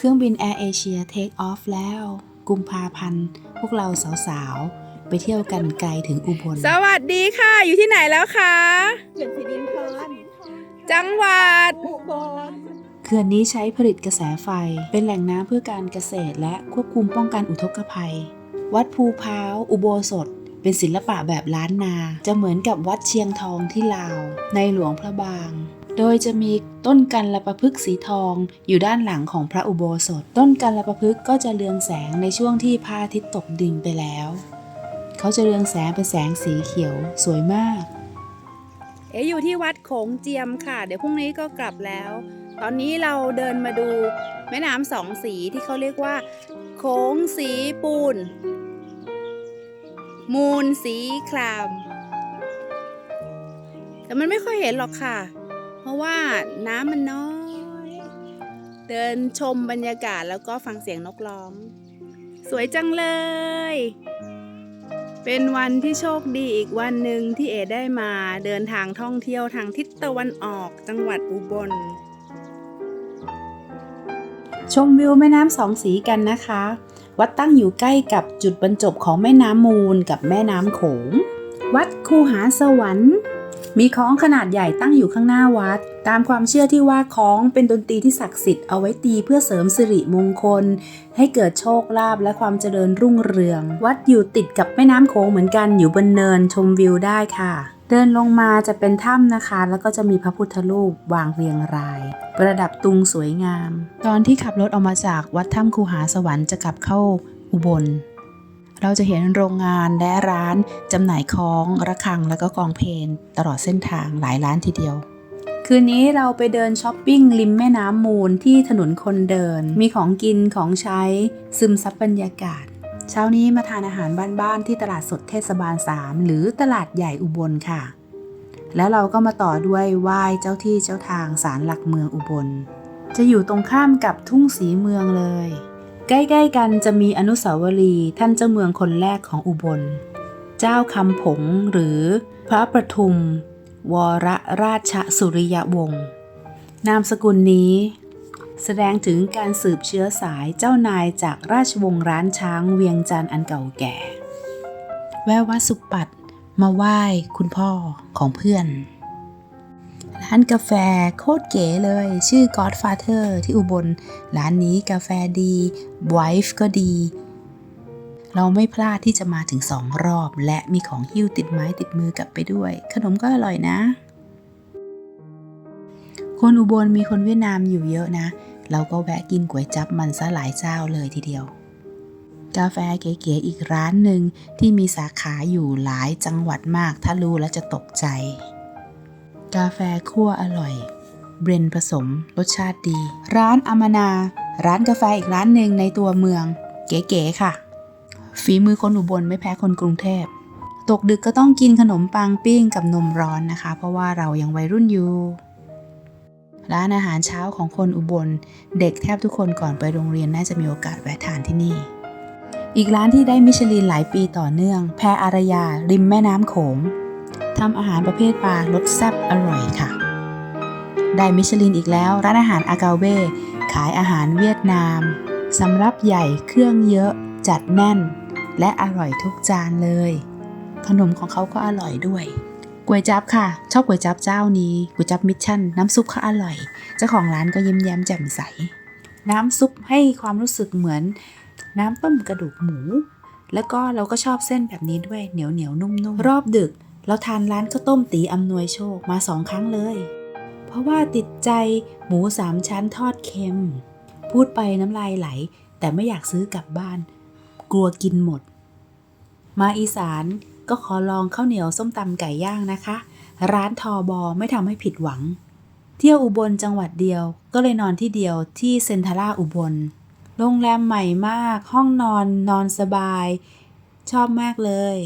เครื่องบินแอร์เอเชียเทคออฟแล้ว กุมภาพันธ์ พวกเราสาวๆ ไปเที่ยวกันไกลถึงอุบล สวัสดีค่ะ อยู่ที่ไหนแล้วคะเขื่อนสิรินธรจังหวัด อุบลเขื่อนนี้ใช้ผลิตกระแสไฟ เป็นแหล่งน้ำเพื่อการเกษตร และควบคุมป้องกันอุทกภัย วัดภูพร้าว อุโบสถเป็นศิลปะแบบล้านนา จะเหมือนกับวัดเชียงทองที่ลาว ในหลวงพระบาง โดยจะมีต้นกันละประพฤกษ์สีทองอยู่ด้านหลังของพระอุโบสถ ต้นกันละประพฤกษ์ก็จะเรืองแสงในช่วงที่พระอาทิตย์ตกดินไปแล้ว เขาจะเรืองแสงเป็นแสงสีเขียวสวยมาก เอ๋อยู่ที่วัดโขงเจียมค่ะ เดี๋ยวพรุ่งนี้ก็กลับแล้ว ตอนนี้เราเดินมาดูแม่น้ำสองสีที่เขาเรียกว่า โขงสีปูน มูลสีคราม แต่มันไม่ค่อยเห็นหรอกค่ะ ราะว่าน้ำมันน้อย เดินชมบรรยากาศแล้วก็ฟังเสียงนกร้อง สวยจังเลย เป็นวันที่โชคดีอีกวันหนึ่งที่เอได้มาเดินทางท่องเที่ยวทางทิศตะวันออกจังหวัดอุบล ชมวิวแม่น้ำสองสีกันนะคะ วัดตั้งอยู่ใกล้กับจุดบรรจบของแม่น้ำมูลกับแม่น้ำโขง วัดคูหาสวรรค์ มีคล้องขนาดใหญ่ตั้งอยู่ข้างหน้าวัด ตามความเชื่อที่ว่าคล้องเป็นดนตรีที่ศักดิ์สิทธิ์เอาไว้ตีเพื่อเสริมสิริมงคล ให้เกิดโชคลาภและความเจริญรุ่งเรือง วัดอยู่ติดกับแม่น้ำโขงเหมือนกันอยู่บนเนินชมวิวได้ค่ะ เดินลงมาจะเป็นถ้ำนะคะ แล้วก็จะมีพระพุทธรูปวางเรียงราย ประดับตุงสวยงาม ตอนที่ขับรถออกมาจากวัดถ้ำคูหาสวรรค์จะกลับเข้าอุบล เราจะเห็นโรงงานและร้านจำหน่ายของระฆังแล้วก็กองเพลงตลอดเส้นทางหลายร้านทีเดียว คืนนี้เราไปเดินช้อปปิ้งริมแม่น้ำมูลที่ถนนคนเดิน มีของกินของใช้ซึมซับบรรยากาศ เช้านี้มาทานอาหารบ้านๆที่ตลาดสดเทศบาล 3 หรือตลาดใหญ่อุบลค่ะ แล้วเราก็มาต่อด้วยไหว้เจ้าที่เจ้าทางศาลหลักเมืองอุบล จะอยู่ตรงข้ามกับทุ่งสีเมืองเลย ใกล้ๆกันจะมีอนุสาวรีย์ท่านเจ้าเมืองคนแรกของอุบล เจ้าคำผงหรือพระประทุม วรราชสุริยวงศ์นามสกุลนี้ แสดงถึงการสืบเชื้อสายเจ้านายจากราชวงศ์ร้านช้างเวียงจันทร์อันเก่าแก่ แวววัดสุปัตมาไหว้คุณพ่อของเพื่อน ร้านกาแฟโคตรเก๋เลย ชื่อ Godfather ที่อุบล ร้านนี้กาแฟดี Wife ก็ดี เราไม่พลาดที่จะมาถึงสองรอบ และมีของหิ้วติดไม้ติดมือกลับไปด้วย ขนมก็อร่อยนะ คนอุบลมีคนเวียดนามอยู่เยอะนะ เราก็แวะกินก๋วยจับมันซะหลายเจ้าเลยทีเดียวกาแฟเก๋ๆอีกร้านหนึ่งที่มีสาขาอยู่หลายจังหวัดมาก ถ้ารู้แล้วจะตกใจ กาแฟคั่วอร่อย เบรนผสม รสชาติดี ร้านอามานา ร้านกาแฟอีกร้านหนึ่งในตัวเมือง เก๋ๆค่ะ ฝีมือคนอุบลไม่แพ้คนกรุงเทพ ตกดึกก็ต้องกินขนมปังปิ้งกับนมร้อนนะคะ เพราะว่าเรายังวัยรุ่นอยู่ ร้านอาหารเช้าของคนอุบล เด็กแทบทุกคนก่อนไปโรงเรียนน่าจะมีโอกาสแวะทานที่นี่ อีกร้านที่ได้มิชลินหลายปีต่อเนื่อง แพรอารยา ริมแม่น้ำโขง ทำอาหารประเภทปลารสแซ่บอร่อยค่ะ ได้มิชลินอีกแล้ว ร้านอาหารอากาเว ขายอาหารเวียดนามสำรับใหญ่เครื่องเยอะจัดแน่น และอร่อยทุกจานเลย ขนมของเขาก็อร่อยด้วยก๋วยจับค่ะ ชอบก๋วยจับเจ้านี้ก๋วยจับมิชชั่น น้ำซุปเขาอร่อย เจ้าของร้านก็ยิ้มแย้มแจ่มใส น้ำซุปให้ความรู้สึกเหมือน น้ำต้มกระดูกหมู แล้วก็เราก็ชอบเส้นแบบนี้ด้วยเหนียวเหนียวนุ่มๆ รอบดึก เราทานร้านข้าวต้มตีอำนวยโชคมาสองครั้งเลย เพราะว่าติดใจหมูสามชั้นทอดเค็ม พูดไปน้ำลายไหล แต่ไม่อยากซื้อกลับบ้าน กลัวกินหมด มาอีสานก็ขอลองข้าวเหนียวส้มตำไก่ย่างนะคะ ร้านทอบอไม่ทำให้ผิดหวัง เที่ยวอุบลจังหวัดเดียว ก็เลยนอนที่เดียวที่เซนทาร่าอุบล โรงแรมใหม่มาก ห้องนอนนอนสบาย ชอบมากเลย